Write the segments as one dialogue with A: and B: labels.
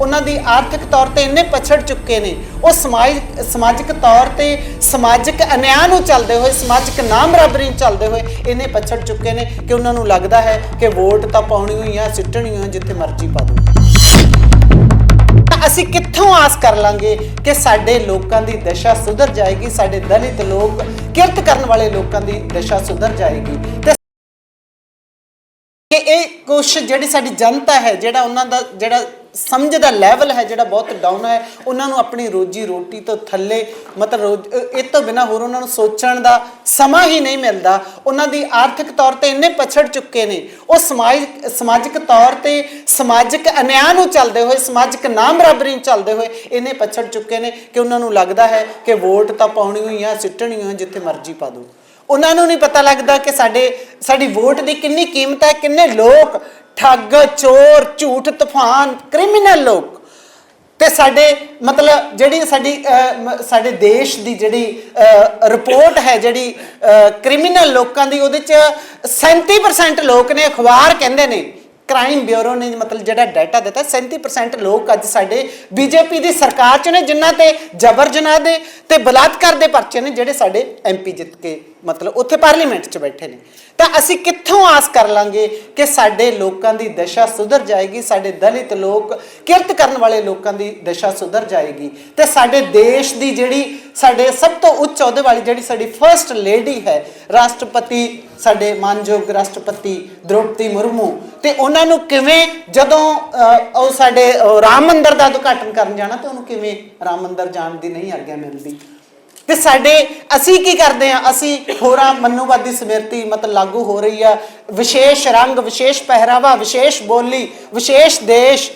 A: ਉਹਨਾਂ ਦੀ ਆਰਥਿਕ ਤੌਰ ਤੇ ਇੰਨੇ ਪਛੜ ਚੁੱਕੇ ਨੇ। ਉਹ ਸਮਾਜ, ਸਮਾਜਿਕ ਤੌਰ ਤੇ ਸਮਾਜਿਕ ਅਨਿਆਂ ਨੂੰ ਚੱਲਦੇ ਹੋਏ, ਸਮਾਜਿਕ ਨਾਮ ਚੱਲਦੇ ਹੋਏ ਇੰਨੇ ਪਛੜ ਚੁੱਕੇ ਨੇ ਕਿ ਉਹਨਾਂ ਨੂੰ ਲੱਗਦਾ ਹੈ ਕਿ ਵੋਟ ਤਾਂ ਪਾਉਣੀ ਹੋਈ ਆ, ਸਿੱਟਣੀ ਹੋਈ ਆ, ਜਿੱਥੇ ਮਰਜ਼ੀ ਪਾ ਦਿਓ। ਤਾਂ ਅਸੀਂ ਕਿੱਥੋਂ ਆਸ ਕਰ ਲਾਂਗੇ ਕਿ ਸਾਡੇ ਲੋਕਾਂ ਦੀ ਦਸ਼ਾ ਸੁਧਰ ਜਾਏਗੀ, ਸਾਡੇ ਦਲਿਤ ਲੋਕ ਕਿਰਤ ਕਰਨ ਵਾਲੇ ਲੋਕਾਂ ਦੀ ਦਸ਼ਾ ਸੁਧਰ ਜਾਏਗੀ? ਕਿ ਇਹ ਕੁਛ ਜਿਹੜੀ ਸਾਡੀ ਜਨਤਾ ਹੈ, ਜਿਹੜਾ ਉਹਨਾਂ ਦਾ, ਜਿਹੜਾ ਸਮਝ ਦਾ ਲੈਵਲ ਹੈ, ਜਿਹੜਾ ਬਹੁਤ ਡਾਊਨ ਹੈ, ਉਹਨਾਂ ਨੂੰ ਆਪਣੀ ਰੋਜੀ ਰੋਟੀ ਤੋਂ ਥੱਲੇ ਮਤਲਬ ਰੋਜ਼- ਇਹ ਤੋਂ ਬਿਨਾ ਹੋਰ ਉਹਨਾਂ ਨੂੰ ਸੋਚਣ ਦਾ ਸਮਾਂ ਹੀ ਨਹੀਂ ਮਿਲਦਾ। ਉਹਨਾਂ ਦੀ ਆਰਥਿਕ ਤੌਰ ਤੇ ਇੰਨੇ ਪਛੜ ਚੁੱਕੇ ਨੇ। ਉਹ ਸਮਾਜ, ਸਮਾਜਿਕ ਤੌਰ ਤੇ ਸਮਾਜਿਕ ਅਨਿਆਂ ਨੂੰ ਚੱਲਦੇ ਹੋਏ, ਸਮਾਜਿਕ ਨਾਮ ਬਰਾਬਰੀ ਨੂੰ ਚੱਲਦੇ ਹੋਏ ਇੰਨੇ ਪਛੜ ਚੁੱਕੇ ਨੇ ਕਿ ਉਹਨਾਂ ਨੂੰ ਲੱਗਦਾ ਹੈ ਕਿ ਵੋਟ ਤਾਂ ਪਾਉਣੀ ਹੋਈ ਆ, ਸਿੱਟਣੀ ਹੋਈ ਆ, ਜਿੱਥੇ ਮਰਜ਼ੀ ਪਾ ਦਿਓ। ਉਹਨਾਂ ਨੂੰ ਨਹੀਂ ਪਤਾ ਲੱਗਦਾ ਕਿ ਸਾਡੇ, ਸਾਡੀ ਵੋਟ ਦੀ ਕਿੰਨੀ ਕੀਮਤ ਹੈ, ਕਿੰਨੇ ਲੋਕ ਠੱਗ, ਚੋਰ, ਝੂਠ, ਤੂਫਾਨ, ਕ੍ਰਿਮੀਨਲ ਲੋਕ। ਤੇ ਸਾਡੇ ਮਤਲਬ ਜਿਹੜੀ ਸਾਡੀ ਮ- ਸਾਡੇ ਦੇਸ਼ ਦੀ ਜਿਹੜੀ ਰਿਪੋਰਟ ਹੈ, ਜਿਹੜੀ ਕ੍ਰਿਮੀਨਲ ਲੋਕਾਂ ਦੀ, ਉਹਦੇ ਚ 37% ਲੋਕ ਨੇ ਅਖਬਾਰ ਕਹਿੰਦੇ ਨੇ। ਕ੍ਰਾਈਮ ਬਿਊਰੋ ਨੇ ਮਤਲਬ ਜਿਹੜਾ ਡਾਟਾ ਦਿੱਤਾ 37% ਲੋਕ ਅੱਜ ਸਾਡੇ ਬੀਜੇਪੀ ਦੀ ਸਰਕਾਰ ਚ ਨੇ, ਜਿਨ੍ਹਾਂ ਤੇ ਜਬਰ ਜਨਾਹ ਦੇ ਤੇ ਬਲਾਤਕਾਰ ਦੇ ਪਰਚੇ ਨੇ, ਜਿਹੜੇ ਸਾਡੇ ਐਮਪੀ ਜਿੱਤ ਕੇ ਮਤਲਬ ਉੱਥੇ ਪਾਰਲੀਮੈਂਟ 'ਚ ਬੈਠੇ ਨੇ। ਤਾਂ ਅਸੀਂ ਕਿੱਥੋਂ ਆਸ ਕਰ ਲਾਂਗੇ ਕਿ ਸਾਡੇ ਲੋਕਾਂ ਦੀ ਦਸ਼ਾ ਸੁਧਰ ਜਾਏਗੀ, ਸਾਡੇ ਦਲਿਤ ਲੋਕ ਕਿਰਤ ਕਰਨ ਵਾਲੇ ਲੋਕਾਂ ਦੀ ਦਸ਼ਾ ਸੁਧਰ ਜਾਏਗੀ। ਤੇ ਸਾਡੇ ਦੇਸ਼ ਦੀ ਜਿਹੜੀ ਸਾਡੇ ਸਭ ਤੋਂ ਉੱਚ ਅਹੁਦੇ ਵਾਲੀ ਜਿਹੜੀ ਸਾਡੀ ਫਰਸਟ ਲੇਡੀ ਹੈ, ਰਾਸ਼ਟਰਪਤੀ ਸਾਡੇ ਮਾਨਯੋਗ ਰਾਸ਼ਟਰਪਤੀ ਦ੍ਰੋਪਦੀ ਮੁਰਮੂ, ਤੇ ਉਹਨਾਂ ਨੂੰ ਕਿਵੇਂ ਜਦੋਂ ਉਹ ਸਾਡੇ ਰਾਮ ਮੰਦਰ ਦਾ ਉਦਘਾਟਨ ਕਰਨ ਜਾਣਾ, ਤਾਂ ਉਹਨੂੰ ਕਿਵੇਂ ਰਾਮ ਮੰਦਰ ਜਾਣ ਦੀ ਨਹੀਂ ਆਗਿਆ ਮਿਲਦੀ। ਤੇ ਸਾਡੇ ਅਸੀਂ ਕੀ ਕਰਦੇ ਆ ਅਸੀਂ ਹੋਰਾਂ ਮਨੂਵਾਦੀ ਸਮਿਰਤੀ ਮਤਲਬ ਲਾਗੂ ਹੋ ਰਹੀ ਆ। ਵਿਸ਼ੇਸ਼ ਰੰਗ, ਵਿਸ਼ੇਸ਼ ਪਹਿਰਾਵਾ, ਵਿਸ਼ੇਸ਼ ਬੋਲੀ, ਵਿਸ਼ੇਸ਼ ਦੇਸ਼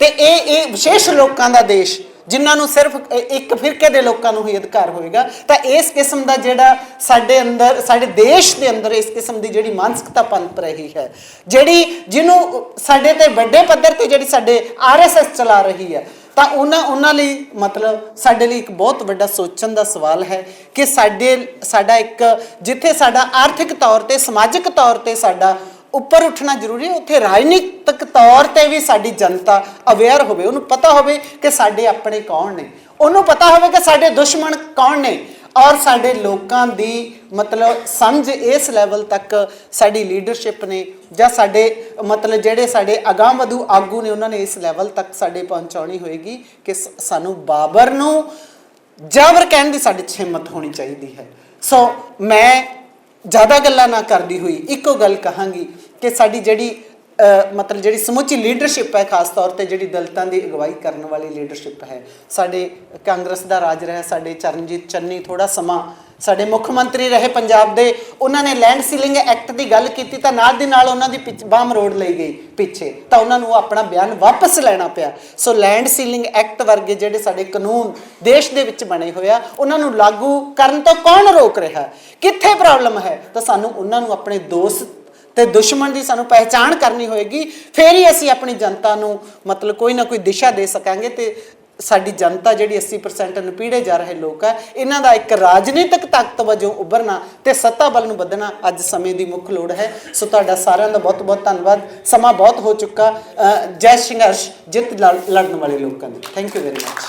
A: ਤੇ ਇਹ ਇਹ ਵਿਸ਼ੇਸ਼ ਲੋਕਾਂ ਦਾ ਦੇਸ਼, ਜਿਨ੍ਹਾਂ ਨੂੰ ਸਿਰਫ ਇੱਕ ਫਿਰਕੇ ਦੇ ਲੋਕਾਂ ਨੂੰ ਹੀ ਅਧਿਕਾਰ ਹੋਏਗਾ। ਤਾਂ ਇਸ ਕਿਸਮ ਦਾ ਜਿਹੜਾ ਸਾਡੇ ਅੰਦਰ, ਸਾਡੇ ਦੇਸ਼ ਦੇ ਅੰਦਰ ਇਸ ਕਿਸਮ ਦੀ ਜਿਹੜੀ ਮਾਨਸਿਕਤਾ ਪਨਪ ਰਹੀ ਹੈ, ਜਿਹੜੀ ਜਿਹਨੂੰ ਸਾਡੇ ਤੇ ਵੱਡੇ ਪੱਧਰ ਤੇ ਜਿਹੜੀ ਸਾਡੇ ਆਰਐਸਐਸ ਚਲਾ ਰਹੀ ਹੈ ਤਾਂ ਉਹਨਾਂ ਉਹਨਾਂ ਲਈ ਮਤਲਬ ਸਾਡੇ ਲਈ ਇੱਕ ਬਹੁਤ ਵੱਡਾ ਸੋਚਣ ਦਾ ਸਵਾਲ ਹੈ ਕਿ ਸਾਡੇ, ਸਾਡਾ ਇੱਕ ਜਿੱਥੇ ਸਾਡਾ ਆਰਥਿਕ ਤੌਰ ਤੇ, ਸਮਾਜਿਕ ਤੌਰ ਤੇ ਸਾਡਾ ਉੱਪਰ ਉੱਠਣਾ ਜ਼ਰੂਰੀ ਹੈ, ਉੱਥੇ ਰਾਜਨੀਤਿਕ ਤੌਰ ਤੇ ਵੀ ਸਾਡੀ ਜਨਤਾ ਅਵੇਅਰ ਹੋਵੇ। ਉਹਨੂੰ ਪਤਾ ਹੋਵੇ ਕਿ ਸਾਡੇ ਆਪਣੇ ਕੌਣ ਨੇ। ਉਹਨੂੰ ਪਤਾ ਹੋਵੇ ਕਿ ਸਾਡੇ ਦੁਸ਼ਮਣ ਕੌਣ ਨੇ। ਔਰ ਸਾਡੇ ਲੋਕਾਂ ਦੀ ਮਤਲਬ ਸਮਝ ਇਸ ਲੈਵਲ ਤੱਕ ਸਾਡੀ ਲੀਡਰਸ਼ਿਪ ਨੇ ਜਾਂ ਸਾਡੇ ਮਤਲਬ ਜਿਹੜੇ ਸਾਡੇ ਅਗਾਂਹਵਧੂ ਆਗੂ ਨੇ, ਉਹਨਾਂ ਨੇ ਇਸ ਲੈਵਲ ਤੱਕ ਸਾਡੇ ਪਹੁੰਚਾਉਣੀ ਹੋਏਗੀ ਕਿ ਸਾਨੂੰ ਬਾਬਰ ਨੂੰ ਜਾਬਰ ਕਹਿਣ ਦੀ ਸਾਡੇ 'ਚ ਹਿੰਮਤ ਹੋਣੀ ਚਾਹੀਦੀ ਹੈ। ਸੋ ਮੈਂ ਜ਼ਿਆਦਾ ਗੱਲਾਂ ਨਾ ਕਰਦੀ ਹੋਈ ਇੱਕੋ ਗੱਲ ਕਹਾਂਗੀ ਕਿ ਸਾਡੀ ਜਿਹੜੀ ਮਤਲਬ ਜਿਹੜੀ ਸਮੁੱਚੀ ਲੀਡਰਸ਼ਿਪ ਹੈ, ਖਾਸ ਤੌਰ ਤੇ ਜਿਹੜੀ ਦਲਤਾਂ ਦੀ ਅਗਵਾਈ ਕਰਨ ਵਾਲੀ ਲੀਡਰਸ਼ਿਪ ਹੈ। ਸਾਡੇ ਕਾਂਗਰਸ ਦਾ ਰਾਜ ਰਿਹਾ, ਸਾਡੇ ਚਰਨਜੀਤ ਚੰਨੀ ਥੋੜਾ ਸਮਾਂ ਸਾਡੇ ਮੁੱਖ ਮੰਤਰੀ ਰਹੇ ਪੰਜਾਬ ਦੇ, ਉਹਨਾਂ ਨੇ ਲੈਂਡ ਸੀਲਿੰਗ ਐਕਟ ਦੀ ਗੱਲ ਕੀਤੀ ਤਾਂ ਨਾਲ ਦੀ ਨਾਲ ਉਹਨਾਂ ਦੀ ਪਿੱਛ- ਬਾਮ ਰੋਡ ਲਈ ਗਈ ਪਿੱਛੇ। ਤਾਂ ਉਹਨਾਂ ਨੂੰ ਆਪਣਾ ਬਿਆਨ ਵਾਪਸ ਲੈਣਾ ਪਿਆ। ਸੋ ਲੈਂਡ ਸੀਲਿੰਗ ਐਕਟ ਵਰਗੇ ਜਿਹੜੇ ਸਾਡੇ ਕਾਨੂੰਨ ਦੇਸ਼ ਦੇ ਵਿੱਚ ਬਣੇ ਹੋਏ ਆ, ਉਹਨਾਂ ਨੂੰ ਲਾਗੂ ਕਰਨ ਤੋਂ ਕੌਣ ਰੋਕ ਰਿਹਾ? ਕਿੱਥੇ ਪ੍ਰੋਬਲਮ ਹੈ? ਤਾਂ ਸਾਨੂੰ ਉਹਨਾਂ ਨੂੰ ਆਪਣੇ ਦੋਸਤ ਤੇ ਦੁਸ਼ਮਣ ਦੀ ਸਾਨੂੰ ਪਹਿਚਾਣ ਕਰਨੀ ਹੋਏਗੀ, ਫੇਰ ਹੀ ਅਸੀਂ ਆਪਣੀ ਜਨਤਾ ਨੂੰ ਮਤਲਬ ਕੋਈ ਨਾ ਕੋਈ ਦਿਸ਼ਾ ਦੇ ਸਕਾਂਗੇ ਤੇ ਸਾਡੀ ਜਨਤਾ ਜਿਹੜੀ 80% ਨਪੀੜੇ ਜਾ ਰਹੇ ਲੋਕ ਆ, ਇਹਨਾਂ ਦਾ ਇੱਕ ਰਾਜਨੀਤਿਕ ਤਾਕਤ ਵਜੋਂ ਉੱਭਰਨਾ ਤੇ ਸੱਤਾ ਬਲ ਨੂੰ ਵਧਣਾ ਅੱਜ ਸਮੇਂ ਦੀ ਮੁੱਖ ਲੋੜ ਹੈ। ਸੋ ਤੁਹਾਡਾ ਸਾਰਿਆਂ ਦਾ ਬਹੁਤ ਬਹੁਤ ਧੰਨਵਾਦ। ਸਮਾਂ ਬਹੁਤ ਹੋ ਚੁੱਕਾ। ਜੈ ਸੰਘਰਸ਼, ਜਿੱਤ ਲੜ- ਲੜਨ ਵਾਲੇ ਲੋਕਾਂ ਦੀ। Thank you very much